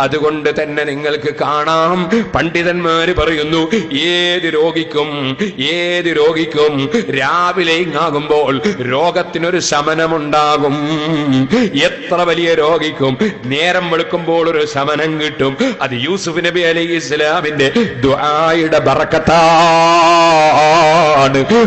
അതുകൊണ്ട് തന്നെ നിങ്ങൾക്ക് കാണാം. പണ്ഡിതന്മാര് പറയുന്നു ഏത് രോഗിക്കും ഏത് രോഗിക്കും രാവിലെ ഇങ്ങാകുമ്പോൾ രോഗത്തിനൊരു ശമനമുണ്ടാകും. എത്ര വലിയ രോഗിക്കും നേരം വെളുക്കുമ്പോൾ ഒരു ശമനം കിട്ടും. അത് യൂസുഫ് നബി അലൈഹി ഇസ്ലാമിന്റെ ദുആയുടെ ബറക്കത്താണ്.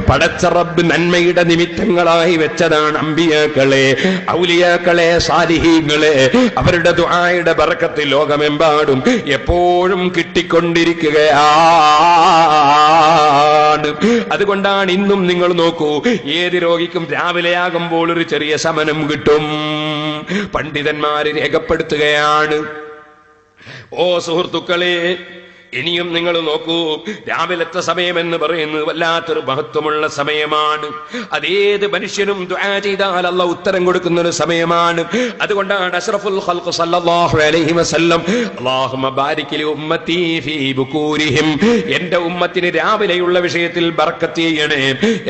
പടച്ചറബ് നന്മയുടെ നിമിത്തങ്ങളായി വെച്ചതാണ് അമ്പിയാക്കളെ ഔലിയാക്കളെ സാലിഹീങ്ങളെ. അവരുടെ ദുആയുടെ ബറക്കത്ത് ലോകമെമ്പാടും എപ്പോഴും കിട്ടിക്കൊണ്ടിരിക്കുകയാണ്. അതുകൊണ്ടാണ് ഇന്നും നിങ്ങൾ നോക്കൂ ഏത് രോഗിക്കും രാവിലെയാകുമ്പോൾ ഒരു ചെറിയ ശമനം കിട്ടും. പണ്ഡിതന്മാര് രേഖപ്പെടുത്തുകയാണ്. ഓ സുഹൃത്തുക്കളെ ഇനിയും നിങ്ങൾ നോക്കൂ രാവിലത്തെ സമയമെന്ന് പറയുന്നത് വല്ലാത്തൊരു മഹത്വമുള്ള സമയമാണ്. അതേത് മനുഷ്യനും ചെയ്താൽ അല്ല ഉത്തരം കൊടുക്കുന്ന ഒരു സമയമാണ്. അതുകൊണ്ടാണ് അഷ്റഫുൽ സല്ലല്ലാഹു അലൈഹി വസല്ലം അല്ലാഹുമ്മ ഉമ്മത്തി ഫീ ബുകൂരിഹിം ഉമ്മത്തിന് രാവിലെയുള്ള വിഷയത്തിൽ ബർക്കത്ത്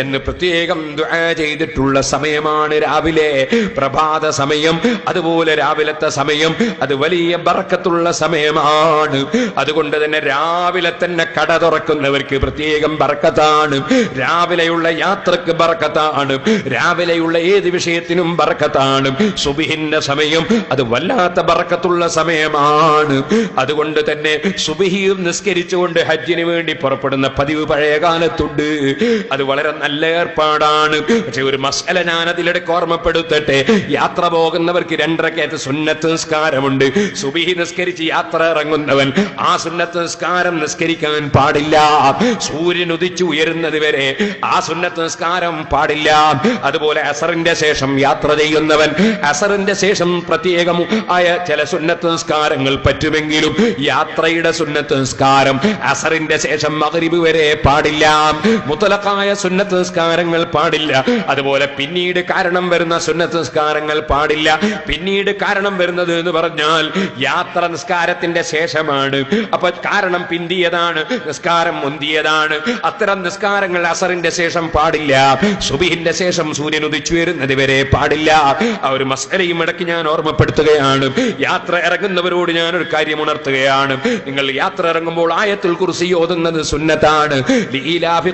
എന്ന് പ്രത്യേകം ദുആ ചെയ്തിട്ടുള്ള സമയമാണ് രാവിലെ പ്രഭാത സമയം അതുപോലെ രാവിലത്തെ സമയം അത് വലിയ ബർക്കത്തുള്ള സമയമാണ്. അതുകൊണ്ട് തന്നെ രാവിലെ തന്നെ കട തുറക്കുന്നവർക്ക് പ്രത്യേകം ബർക്കത്താണ്. രാവിലെയുള്ള യാത്രയ്ക്ക് ബർക്കത്താണ്. രാവിലെയുള്ള ഏത് വിഷയത്തിനും ബർക്കത്താണ്. സുബിഹിന്റെ സമയം അത് വല്ലാത്ത ബർക്കത്തുള്ള സമയമാണ്. അതുകൊണ്ട് തന്നെ സുബിഹിയും നിസ്കരിച്ചുകൊണ്ട് ഹജ്ജിന് വേണ്ടി പുറപ്പെടുന്ന പതിവ് പഴയ കാലത്തുണ്ട് അത് വളരെ നല്ല ഏർപ്പാടാണ്. പക്ഷെ ഒരു മസല ഞാൻ അതിലിടക്ക് ഓർമ്മപ്പെടുത്തട്ടെ. യാത്ര പോകുന്നവർക്ക് രണ്ടരക്കയത്ത് സുന്നത്ത് നിസ്കാരമുണ്ട്. സുബിഹി നിസ്കരിച്ച് യാത്ര ഇറങ്ങുന്നവൻ ആ സുന്നത്ത് നിസ്കാരം നിസ്കരിക്കാൻ പാടില്ല. സൂര്യൻ ഉദിച്ചു ഉയരുന്നത് വരെ ആ സുന്നത്ത് നിസ്കാരം പാടില്ല. അതുപോലെ അസറിന്റെ ശേഷം യാത്ര ചെയ്യുന്നവൻ അസറിന്റെ ശേഷം പ്രത്യേകം ആയ ചില സുന്നത്ത് നിസ്കാരങ്ങൾ പറ്റുമെങ്കിലും യാത്രയുടെ സുന്നത്ത് നിസ്കാരം അസറിന്റെ ശേഷം മകരിബ് വരെ പാടില്ല. മുത്തലക്കായ സുന്നത്ത് നിസ്കാരങ്ങൾ പാടില്ല. അതുപോലെ പിന്നീട് കാരണം വരുന്ന സുന്നത്ത് നിസ്കാരങ്ങൾ പാടില്ല. പിന്നീട് കാരണം വരുന്നത് എന്ന് പറഞ്ഞാൽ യാത്ര നിസ്കാരത്തിന്റെ ശേഷമാണ്. അപ്പൊ കാരണം പിന്തിയതാണ് നിസ്കാരം മുന്തിയതാണ്. അത്തരം നിസ്കാരങ്ങൾ അസറിന്റെ ശേഷം പാടില്ല. സുബിഹിന്റെ ശേഷം സൂര്യൻ ഉദിച്ചു വരുന്നത് വരെ പാടില്ല. ആ ഒരു മസലയും ഇടയ്ക്ക് ഞാൻ ഓർമ്മപ്പെടുത്തുകയാണ്. യാത്ര ഇറങ്ങുന്നവരോട് ഞാൻ ഒരു കാര്യം ഉണർത്തുകയാണ്. നിങ്ങൾ യാത്ര ഇറങ്ങുമ്പോൾ ആയത്തിൽ കുറിച്ച് ഓതുന്നത് സുന്നത്താണ്.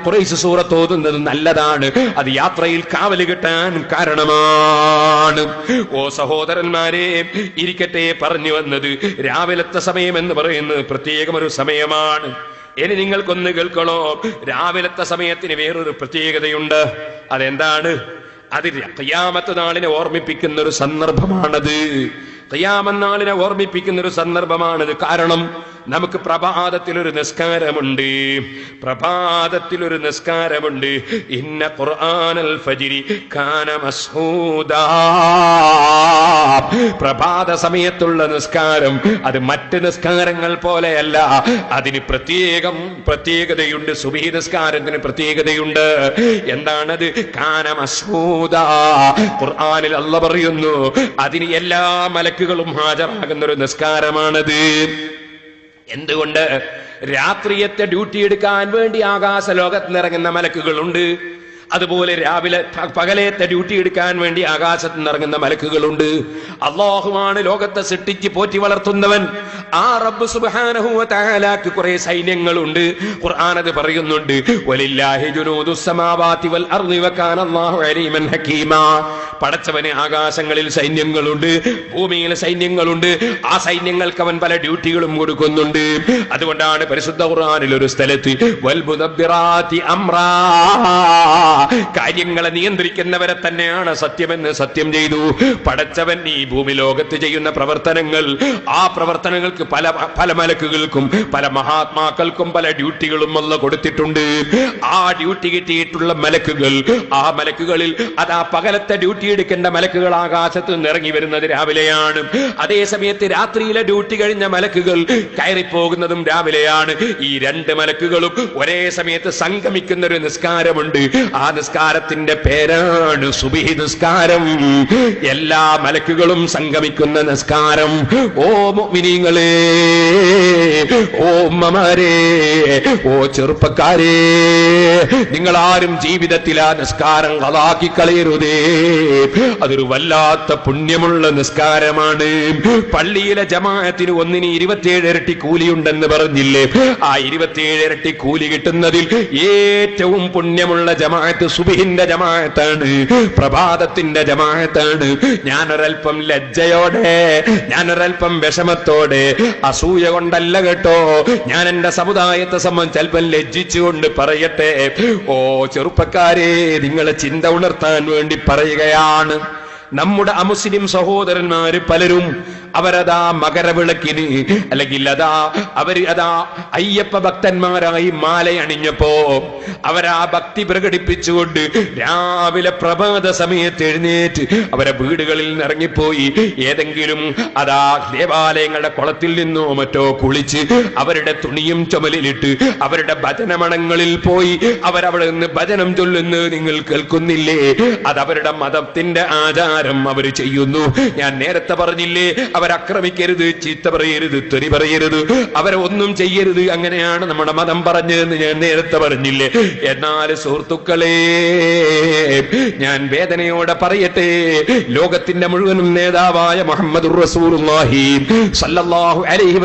ഖുറൈശ് സൂറത്ത് ഓതുന്നത് നല്ലതാണ്. അത് യാത്രയിൽ കാവൽ കിട്ടാൻ കാരണമാണ്. ഓ സഹോദരന്മാരെ ഇരിക്കട്ടെ പറഞ്ഞു വന്നത്. രാവിലത്തെ സമയം എന്ന് പറയുന്നത് പ്രത്യേകം ഒരു സമയമാണ്. ഇനി നിങ്ങൾക്കൊന്ന് കേൾക്കണോ? രാവിലത്തെ സമയത്തിന് വേറൊരു പ്രത്യേകതയുണ്ട്. അതെന്താണ്? അത് ഖിയാമത്ത് നാളിനെ ഓർമ്മിപ്പിക്കുന്ന ഒരു സന്ദർഭമാണത്. ഖിയാമത്ത് നാളിനെ ഓർമ്മിപ്പിക്കുന്ന ഒരു സന്ദർഭമാണത്. കാരണം നമുക്ക് പ്രഭാതത്തിൽ ഒരു നിസ്കാരമുണ്ട്. പ്രഭാതത്തിൽ ഒരു നിസ്കാരമുണ്ട്. ഇന്ന ഖുർആനൽ ഫജിരി കാന മസ്ഹൂദാ പ്രഭാത സമയത്തുള്ള നിസ്കാരം അത് മറ്റ് നിസ്കാരങ്ങൾ പോലെയല്ല. അതിന് പ്രത്യേകം പ്രത്യേകതയുണ്ട്. സുബഹി നിസ്കാരത്തിന് പ്രത്യേകതയുണ്ട്. എന്താണത്? കാന മസ്ഹൂദ ഖുർആനിൽ അല്ല പറയുന്നു അതിന് എല്ലാ മലക്കുകളും ഹാജരാകുന്ന ഒരു നിസ്കാരമാണത്. എന്തുകൊണ്ട് രാത്രിയത്തെ ഡ്യൂട്ടി എടുക്കാൻ വേണ്ടി ആകാശ ലോകത്ത് ഇറങ്ങുന്ന മലക്കുകളുണ്ട്? അതുപോലെ രാവിലെ പകലേത്തെ ഡ്യൂട്ടി എടുക്കാൻ വേണ്ടി ആകാശത്ത് നിന്നിറങ്ങുന്ന മലക്കുകളുണ്ട്. അള്ളാഹുമാണ് ലോകത്തെ സൃഷ്ടിച്ച് പോറ്റി വളർത്തുന്നവൻ. ആ റബ്ബ് തആലാക്ക് കുറെ സൈന്യങ്ങളുണ്ട്. ഖുർആാനത് പറയുന്നുണ്ട്. പടച്ചവന് ആകാശങ്ങളിൽ സൈന്യങ്ങളുണ്ട്. ഭൂമിയിൽ സൈന്യങ്ങളുണ്ട്. ആ സൈന്യങ്ങൾക്ക് അവൻ പല ഡ്യൂട്ടികളും കൊടുക്കുന്നുണ്ട്. അതുകൊണ്ടാണ് പരിശുദ്ധ ഖുർആാനിൽ ഒരു സ്ഥലത്ത് വൽ അംറാ. കാര്യങ്ങളെ നിയന്ത്രിക്കുന്നവരെ തന്നെയാണ് സത്യമെന്ന് സത്യം ചെയ്തു. പടച്ചവൻ ഈ ഭൂമി ലോകത്ത് ചെയ്യുന്ന പ്രവർത്തനങ്ങൾ ആ പ്രവർത്തനങ്ങൾക്ക് പല പല മലക്കുകൾക്കും പല മഹാത്മാക്കൾക്കും പല ഡ്യൂട്ടികളും അല്ല കൊടുത്തിട്ടുണ്ട്. ആ ഡ്യൂട്ടി കിട്ടിയിട്ടുള്ള മലക്കുകൾ ആ മലക്കുകളിൽ അത് ആ പകലത്തെ ഡ്യൂട്ടി എടുക്കേണ്ട മലക്കുകൾ ആകാശത്ത് നിറങ്ങി വരുന്നത് രാവിലെയാണ്. അതേ സമയത്ത് രാത്രിയിലെ ഡ്യൂട്ടി കഴിഞ്ഞ മലക്കുകൾ കയറിപ്പോകുന്നതും രാവിലെയാണ്. ഈ രണ്ട് മലക്കുകളും ഒരേ സമയത്ത് സംഗമിക്കുന്ന ഒരു നിസ്കാരമുണ്ട്. ആ നിസ്കാരത്തിന്റെ പേരാണ് സുബിഹി നിസ്കാരം. എല്ലാ മലക്കുകളും സംഗമിക്കുന്ന നിസ്കാരം. ഓ മുഅ്മിനീങ്ങളെ ഓ ഉമ്മമാരെ ഓ ചെറുപ്പക്കാരെ നിങ്ങൾ ആരും ജീവിതത്തിൽ ആ നിസ്കാരം കളാക്കി കളയരുതേ. അതൊരു വല്ലാത്ത പുണ്യമുള്ള നിസ്കാരമാണ്. പള്ളിയിലെ ജമാഅത്തിന് ഒന്നിന് ഇരുപത്തിയേഴ് ഇരട്ടി കൂലിയുണ്ടെന്ന് പറഞ്ഞില്ലേ? ആ ഇരുപത്തിയേഴ് ഇരട്ടി കൂലി കിട്ടുന്നതിൽ ഏറ്റവും പുണ്യമുള്ള ജമാഅത്ത് സുബിഹിന്റെ ജമാഅത്താണ് പ്രഭാതത്തിന്റെ ജമാഅത്താണ്. ഞാനൊരൽപ്പം ലജ്ജയോടെ ഞാനൊരൽപ്പം വിഷമത്തോടെ അസൂയ കൊണ്ടല്ല കേട്ടോ. ഞാൻ എന്റെ സമുദായത്തെ സംബന്ധിച്ച് അല്പം ലജ്ജിച്ചുകൊണ്ട് പറയട്ടെ. ഓ ചെറുപ്പക്കാരെ നിങ്ങളെ ചിന്ത ഉണർത്താൻ വേണ്ടി പറയുകയാണ്. നമ്മുടെ അമുസ്ലിം സഹോദരന്മാര് പലരും അവരതാ മകരവിളക്കിന് അല്ലെങ്കിൽ അതാ അവർ അതാ അയ്യപ്പ ഭക്തന്മാരായി മാലയണിഞ്ഞപ്പോ അവരാ ഭക്തി പ്രകടിപ്പിച്ചുകൊണ്ട് രാവിലെ പ്രഭാത സമയത്ത് എഴുന്നേറ്റ് അവരെ വീടുകളിൽ നിന്ന് ഇറങ്ങിപ്പോയി ഏതെങ്കിലും അതാ ദേവാലയങ്ങളുടെ കുളത്തിൽ നിന്നോ മറ്റോ കുളിച്ച് അവരുടെ തുണിയും ചുമലിലിട്ട് അവരുടെ ഭജനമണങ്ങളിൽ പോയി അവരവിടെ നിന്ന് ഭജനം ചൊല്ലുന്നത് നിങ്ങൾ കേൾക്കുന്നില്ലേ? അതവരുടെ മതത്തിന്റെ ആചാരം അവർ ചെയ്യുന്നു. ഞാൻ നേരത്തെ പറഞ്ഞില്ലേ അവരക്രമിക്കരുത് ചീത്ത പറയരുത് തെറി പറയരുത്. അവരെ ഒന്നും ചെയ്യരുത്. അങ്ങനെയാണ് നമ്മുടെ മതം പറഞ്ഞതെന്ന് ഞാൻ നേരത്തെ പറഞ്ഞില്ലേ. എന്നാൽ സുഹൃത്തുക്കളെ ഞാൻ വേദനയോടെ പറയട്ടെ. ലോകത്തിന്റെ മുഴുവനും നേതാവായ മുഹമ്മദ് അലൈഹി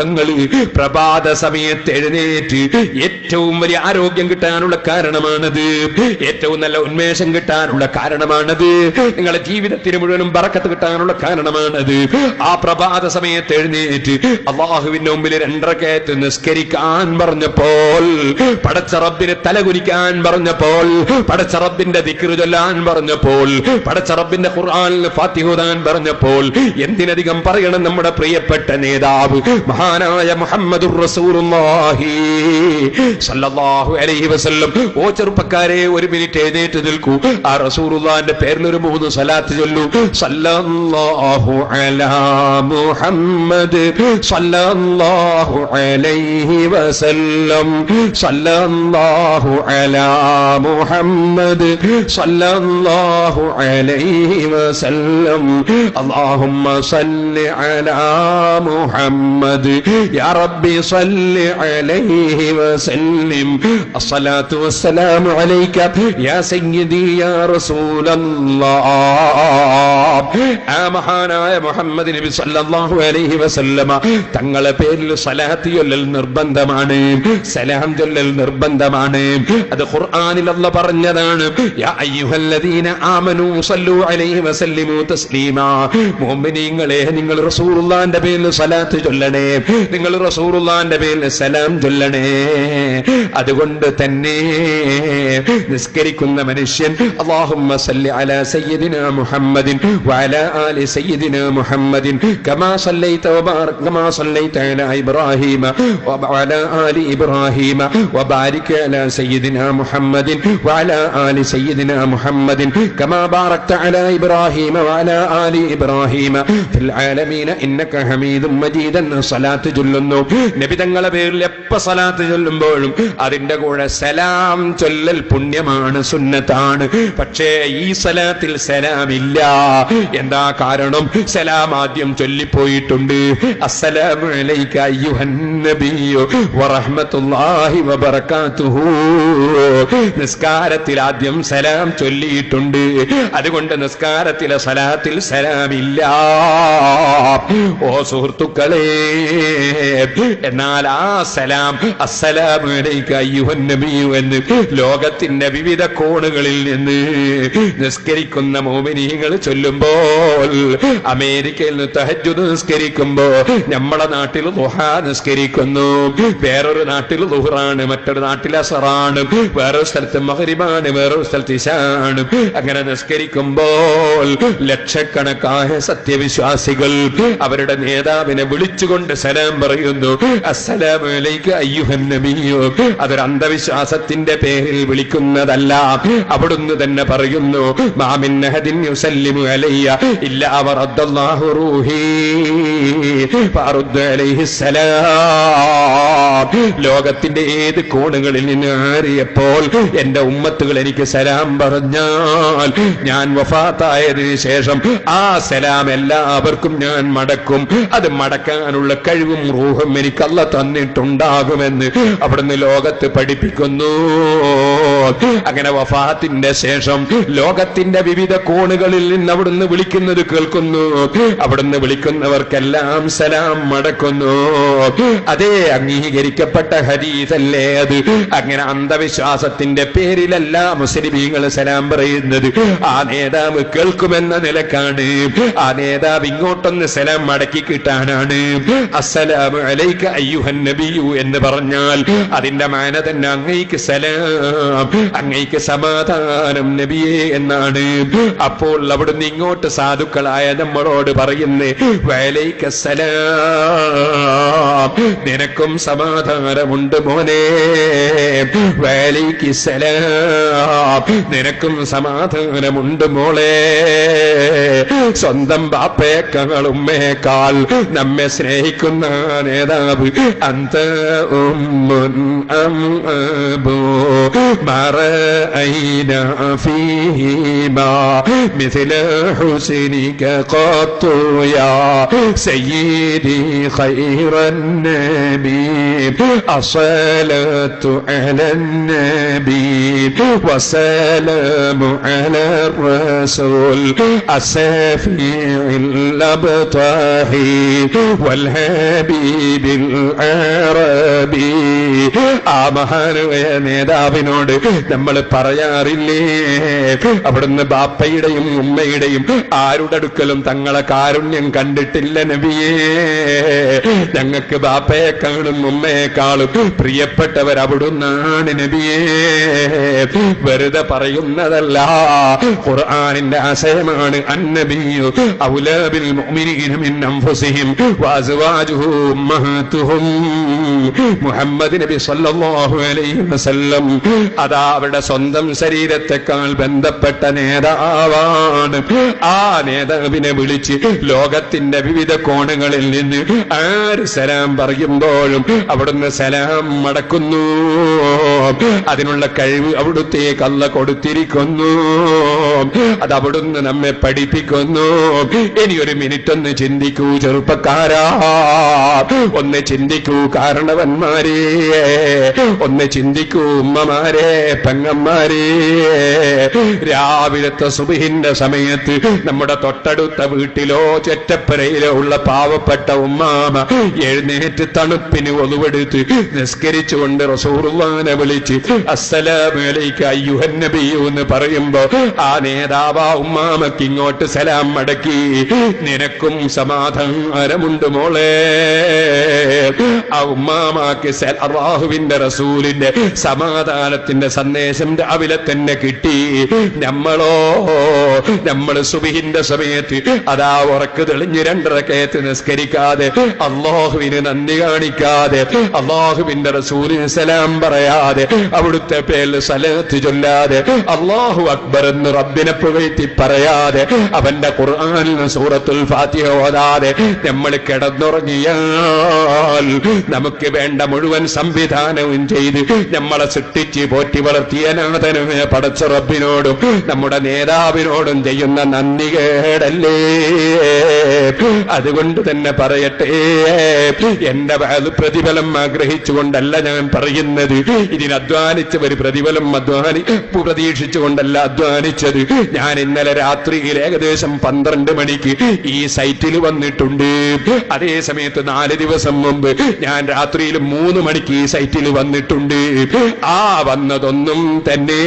തങ്ങൾ പ്രഭാത സമയത്ത് എഴുന്നേറ്റ് ഏറ്റവും വലിയ ആരോഗ്യം കിട്ടാനുള്ള കാരണമാണത്. ഏറ്റവും നല്ല ഉന്മേഷം കിട്ടാനുള്ള കാരണമാണത്. നിങ്ങളുടെ ജീവിതത്തിന് മുഴുവനും ബറക്കത്ത് കിട്ടാനുള്ള കാരണമാണത്. ആ പ്രഭാത സമയത്ത് എഴുന്നേറ്റ് അള്ളാഹുവിന്റെ മുമ്പിൽ രണ്ടരക്കയത്ത് നിസ്കരിക്കാൻ പറഞ്ഞപ്പോൾ പടച്ച റബ്ബിന് തലകുനിക്കാൻ പറഞ്ഞപ്പോൾ പടച്ചറബിന്റെ ദിക്റ് ചൊല്ലാൻ പറഞ്ഞപ്പോൾ പടച്ചറബിന്റെ ഖുർആാനിൽ ഫാത്തിഹുദാൻ പറഞ്ഞപ്പോൾ എന്തിനധികം പറയണം നമ്മുടെ പ്രിയപ്പെട്ട നേതാവ് മഹാനായ മുഹമ്മദ് ഓ ചെറുപ്പക്കാരെ ഒരു മിനിറ്റ് എഴുന്നേറ്റ് നിൽക്കൂ. ആ റസൂലുള്ളാന്റെ പേരിൽ ഒരു മൂന്ന് സലാത്ത് ചൊല്ലൂ. സല്ലാഹു അലാ മുഹമ്മദ് സല്ലല്ലാഹു അലൈഹി വസല്ലം സല്ലല്ലാഹു അലാ മുഹമ്മദ് സല്ലല്ലാഹു അലൈഹി വസല്ലം اللهم صل على محمد يا ربي صل عليه وسلم الصلاة والسلام عليك يا سيدي يا رسول الله ആ മഹാനായ മുഹമ്മദ് നബി സല്ലല്ലാഹു അലൈഹി വസല്ലമ തങ്ങളെ പേരിൽ സലാത്ത് ചൊല്ലൽ നിർബന്ധമാണ്. സലാം ചൊല്ലൽ നിർബന്ധമാണ്. അത് ഖുർആനിൽ അല്ല പറഞ്ഞതാണ് യാ അയ്യുഹല്ലദീന ആമനൂ സല്ലു അലൈഹി വസല്ലിമു തസ്ലീമാ. മുഅ്മിനീങ്ങളെ നിങ്ങൾ റസൂലുള്ളാഹിന്റെ പേരിൽ സലാത്ത് ചൊല്ലണേ. നിങ്ങൾ റസൂലുള്ളാഹിന്റെ പേരിൽ സലാം ചൊല്ലണേ. അതുകൊണ്ട് തന്നെ നിസ്കരിക്കുന്ന മനുഷ്യൻ അല്ലാഹുമ്മ സല്ലി അലാ സയ്യിദിന മുഹമ്മദിൻ വഅലാ ആലി സയ്യിദിന മുഹമ്മദിൻ കമാ സല്ലൈത വബാറക് കമാ സല്ലൈത അലാ ഇബ്രാഹീമ വഅലാ ആലി ഇബ്രാഹീമ വബാരിക് അലാ സയ്യിദിന മുഹമ്മദിൻ വഅലാ ആലി സയ്യിദിന മുഹമ്മദിൻ കമാ ബാറക്ത അലാ ഇബ്രാഹീമ വഅലാ ആലി ഇബ്രാഹീമ ഫിൽ ആലമീന ഇന്നക ഹമീദും മജീദ് എന്ന് സലാത്ത് ചൊല്ലുന്നു. നബി തങ്ങളെ പേരിൽ എപ്പ സലാത്ത് ചൊല്ലുമ്പോഴും അതിന്റെ കൂടെ സലാം ചൊല്ലൽ പുണ്യമാണ് സുന്നത്താണ്. പക്ഷേ ഈ സലാത്തിൽ സലാം ഇല്ല എന്താ കാരണം? സലാം ആദ്യം ചൊല്ലിപ്പോയിട്ടുണ്ട്. അസ്സലാമു അലൈക വബറകാതുഹു. നിസ്കാരത്തിൽ ആദ്യം സലാം ചൊല്ലിയിട്ടുണ്ട്. അതുകൊണ്ട് നിസ്കാരത്തിലെ സലാത്തിൽ സലാമില്ല. ഓ സുഹൃത്തുക്കളെ എന്നാൽ ആ സലാം അസ്സലാമു അലൈക എന്ന് ലോകത്തിന്റെ വിവിധ കോണുകളിൽ നിന്ന് നിസ്കരിക്കുന്ന മോമിനീകൾ ചൊല്ലുമ്പോൾ അമേരിക്കയിൽ തഹജ്ജുദ് നിസ്കരിക്കുമ്പോ നമ്മളെ നാട്ടിൽ ദുഹ നിസ്കരിക്കുന്നു. വേറൊരു നാട്ടിൽ ദുഹറാണ് മറ്റൊരു നാട്ടിൽ അസറാണ് വേറൊരു സ്ഥലത്ത് മഹരിബാണ് വേറൊരു സ്ഥലത്ത് ഇശാണ്. അങ്ങനെ നിസ്കരിക്കുമ്പോൾ ലക്ഷക്കണക്കായ സത്യവിശ്വാസികൾ അവരുടെ നേതാവിനെ വിളിച്ചുകൊണ്ട് സലാം പറയുന്നു. അസ്സലാമു അലൈക അയ്യുഹൻ നബിയോ അതൊരു അന്ധവിശ്വാസത്തിന്റെ പേരിൽ വിളിക്കുന്നതല്ല. അവിടുന്ന് തന്നെ പറയുന്നു മാമിൻ അലയ്യ ഇല്ലാ റൂഹി ലോകത്തിന്റെ ഏത് കോണുകളിൽ നിന്ന് ആറിയപ്പോൾ എന്റെ ഉമ്മത്തുകൾ എനിക്ക് സലാം പറഞ്ഞാൽ ഞാൻ വഫാത്തായതിനു ശേഷം ആ സലാം എല്ലാവർക്കും ഞാൻ മടക്കും. അത് മടക്കാനുള്ള കഴിവും റൂഹും എനിക്കല്ല തന്നിട്ടുണ്ടാകുമെന്ന് അവിടുന്ന് ലോകത്ത് പഠിപ്പിക്കുന്നു. അങ്ങനെ വഫാഹത്തിന്റെ ശേഷം ലോകത്തിന്റെ വിവിധ കോണുകളിൽ നിന്ന് അവിടുന്ന് വിളിക്കുന്നത് കേൾക്കുന്നു. അവിടുന്ന് വിളിക്കുന്നവർക്കെല്ലാം സലാം മടക്കുന്നു അതേ അംഗീകരിക്കപ്പെട്ട ഹരീതല്ലേ അത്? അങ്ങനെ അന്ധവിശ്വാസത്തിന്റെ പേരിലല്ല മുസ്ലിമീങ്ങൾ സലാം പറയുന്നത്. ആ നേതാവ് കേൾക്കുമെന്ന നിലക്കാണ്. ആ നേതാവ് ഇങ്ങോട്ടൊന്ന് സലാം മടക്കി കിട്ടാനാണ്. അലൈക അയ്യുഹൻ നബിയു എന്ന് പറഞ്ഞാൽ അതിന്റെ മാന തന്നെ അങ്ങേക്ക് സലാം. അങ്ങയ്ക്ക് സമാധാനം നബിയെ എന്നാണ്. അപ്പോൾ അവിടുന്ന് ഇങ്ങോട്ട് സാധുക്കളായ നമ്മളോട് പറയുന്നേ വലൈക സലാം നിനക്കും സമാധാനമുണ്ട് മോനെ. വേലൈക്ക് സലാം നിനക്കും സമാധാനമുണ്ട് മോളെ. സ്വന്തം ബാപ്പയേക്കാൾ ഉമ്മയേക്കാൾ നമ്മെ സ്നേഹിക്കുന്ന നേതാവ് അന്ത ഉമ്മുൻ അം അബൂ മറഅയ്ന ഫീഹിമാ مثل حسنك قط يا سيدي خير النبي الصلاة على النبي والسلام على الرسول السفيع الأبطاحي والحبيب العربي ആ മഹാനായ നേതാവിനോട് നമ്മൾ പറയാറില്ലേ അവിടുന്ന് ബാപ്പയുടെയും ഉമ്മയുടെയും ആരുടെ അടുക്കലും തങ്ങളെ കാരുണ്യം കണ്ടിട്ടില്ല നബിയേ ഞങ്ങൾക്ക് ബാപ്പയെക്കാളും ഉമ്മയെക്കാളും പ്രിയപ്പെട്ടവർ അവിടുന്നാണ് നബിയേ വെറുതെ പറയുന്നതല്ല ഖുർആനിന്റെ ആശയമാണ് അന്നബിയു ഔലാബിൽ മുഅ്മിനീന മിൻ അൻഫുസിഹിം വഅസ്വാജുഹു ഉമ്മഹാത്തുഹും മുഹമ്മദ് നബി സല്ലല്ലാഹു അലൈഹി വസല്ലം അതാ അവരുടെ സ്വന്തം ശരീരത്തെക്കാൾ ബന്ധപ്പെട്ട നേതാവാണ്. ആ നേതാവിനെ വിളിച്ച് ലോകത്തിന്റെ വിവിധ കോണുകളിൽ നിന്ന് ആര് സലാം പറയുമ്പോഴും അവിടുന്ന് സലാം മടക്കുന്നു. അതിനുള്ള കഴിവ് അവിടുത്തേക്ക് അല്ല കൊടുത്തിരിക്കുന്നു. അത് അവിടുന്ന് നമ്മെ പഠിപ്പിക്കുന്നു. ഇനി ഒരു മിനിറ്റ് ഒന്ന് ചിന്തിക്കൂ ചെറുപ്പക്കാരാ. ഒന്ന് ചിന്തിക്കൂ കാരണവന്മാരെ. ഒന്ന് ചിന്തിക്കൂ ഉമ്മമാരെ പെങ്ങന്മാരെ. രാവിലത്തെ സുബിഹിന്റെ സമയത്ത് നമ്മുടെ തൊട്ടടുത്ത വീട്ടിലോ ചെറ്റപ്പരയിലോ ഉള്ള പാവപ്പെട്ട ഉമ്മാമ എഴുന്നേറ്റ് തണുപ്പിന് ഒതുവെടുത്ത് നിസ്കരിച്ചുകൊണ്ട് റസൂറുവാനെ വിളിച്ച് അയ്യുഹൻ നബിയു എന്ന് പറയുമ്പോ ആ നേതാവ് ഉമ്മാമക്ക് ഇങ്ങോട്ട് സലാം മടക്കി. നിനക്കും സമാധാനമുണ്ട് മോളെ. ആ ഉമ്മാമാക്ക് അള്ളാഹുവിന്റെ റസൂലിന്റെ സമാധാനത്തിന്റെ സന്ദേശം രാവിലെ തന്നെ കിട്ടി. നമ്മളോ നമ്മൾ സുബിഹിന്റെ സമയത്ത് അതാ ഉറക്ക് തെളിഞ്ഞ് രണ്ടരക്കയത്ത് നിസ്കരിക്കാതെ അള്ളാഹുവിന് നന്ദി കാണിക്കാതെ അള്ളാഹുവിന്റെ റസൂലിന് സലാം പറയാതെ അവിടുത്തെ പേര് സലത്ത് ചൊല്ലാതെ അള്ളാഹു അക്ബർ എന്ന് റബ്ബിനെ പുകഴ്ത്തി പറയാതെ അവന്റെ ഖുർആനിൽ സൂറത്തുൽ ഫാത്തിഹ ഓതാതെ നമ്മൾ കിടന്നുറങ്ങിയാൽ നമുക്ക് വേണ്ട മുഴുവൻ സംവിധാനവും ചെയ്ത് നമ്മളെ സൃഷ്ടിച്ച് പോറ്റി വളർത്തിയ നാഥനുമേ പടച്ച റബ്ബിനോടും നമ്മുടെ നേതാവിനോടും ചെയ്യുന്ന നന്ദി കേടല്ലേ? അതുകൊണ്ട് തന്നെ പറയട്ടെ എന്റെ പ്രതിഫലം ആഗ്രഹിച്ചുകൊണ്ടല്ല ഞാൻ പറയുന്നത്. ഇതിന് അധ്വാനിച്ചവർ പ്രതിഫലം അധ്വാനി പ്രതീക്ഷിച്ചുകൊണ്ടല്ല അധ്വാനിച്ചത്. ഞാൻ ഇന്നലെ രാത്രിയിൽ ഏകദേശം പന്ത്രണ്ട് മണിക്ക് ഈ സൈറ്റിൽ വന്നിട്ടുണ്ട്. അതേ സമയത്ത് നാല് ദിവസം മുമ്പ് ഞാൻ രാത്രിയിൽ മൂന്ന് മണിക്ക് ഈ സൈറ്റിൽ വന്നിട്ടുണ്ട്. ആ വന്നതൊന്നും തന്നെ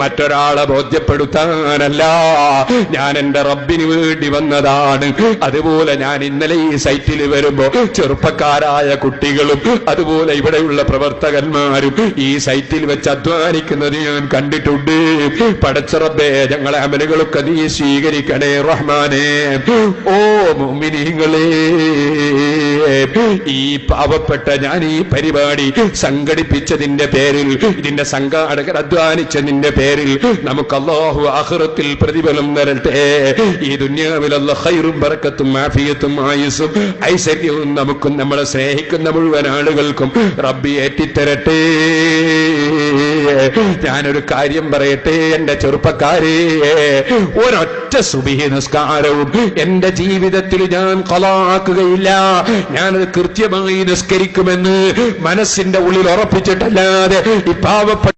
മറ്റൊരാളെ ബോധ്യപ്പെടുത്താനല്ല. ഞാൻ എന്റെ റബ്ബിന് വേണ്ടി വന്നതാണ്. അതുപോലെ ഞാൻ ഇന്നലെ ഈ സൈറ്റിൽ വരുമ്പോ ചെറുപ്പക്കാരായ കുട്ടികളും അതുപോലെ ഇവിടെയുള്ള പ്രവർത്തകന്മാരും ഈ സൈറ്റിൽ വെച്ച് അധ്വാനിക്കുന്നത് ഞാൻ കണ്ടിട്ടുണ്ട്. പടച്ചറബേ ഞങ്ങളെ അമലുകളൊക്കെ നീ സ്വീകരിക്കണേ റഹ്മാനെ. ഓ മുമിനിങ്ങളെ ഈ പാവപ്പെട്ട ഞാൻ ഈ പരിപാടി സംഘടിപ്പിച്ചതിന്റെ പേരിൽ ഇതിന്റെ സംഘാടകർ അധ്വാനിച്ചതിന്റെ പേരിൽ നമുക്ക് അള്ളാഹു അഹ്റത്തിൽ പ്രതിഫലം തരട്ടെ. ഈ ദുന്യാവിലുള്ള ഹൈറും ബറക്കത്തും മാഫിയത്തും ആയുസും ഐശ്വര്യവും നമുക്കും നമ്മളെ സ്നേഹിക്കുന്ന മുഴുവൻ ആളുകൾക്കും റബ്ബി ഏറ്റിത്തരട്ടെ. ഞാനൊരു കാര്യം പറയട്ടെ എന്റെ ചെറുപ്പക്കാരേ. ഒരൊറ്റ സുബിഹി നിസ്കാരവും എന്റെ ജീവിതത്തിൽ ഞാൻ കൊലാക്കുകയില്ല ഞാനത് കൃത്യമായി നിസ്കരിക്കുമെന്ന് മനസ്സിന്റെ ഉള്ളിൽ ഉറപ്പിച്ചിട്ടല്ലാതെ ഈ പാവപ്പെട്ട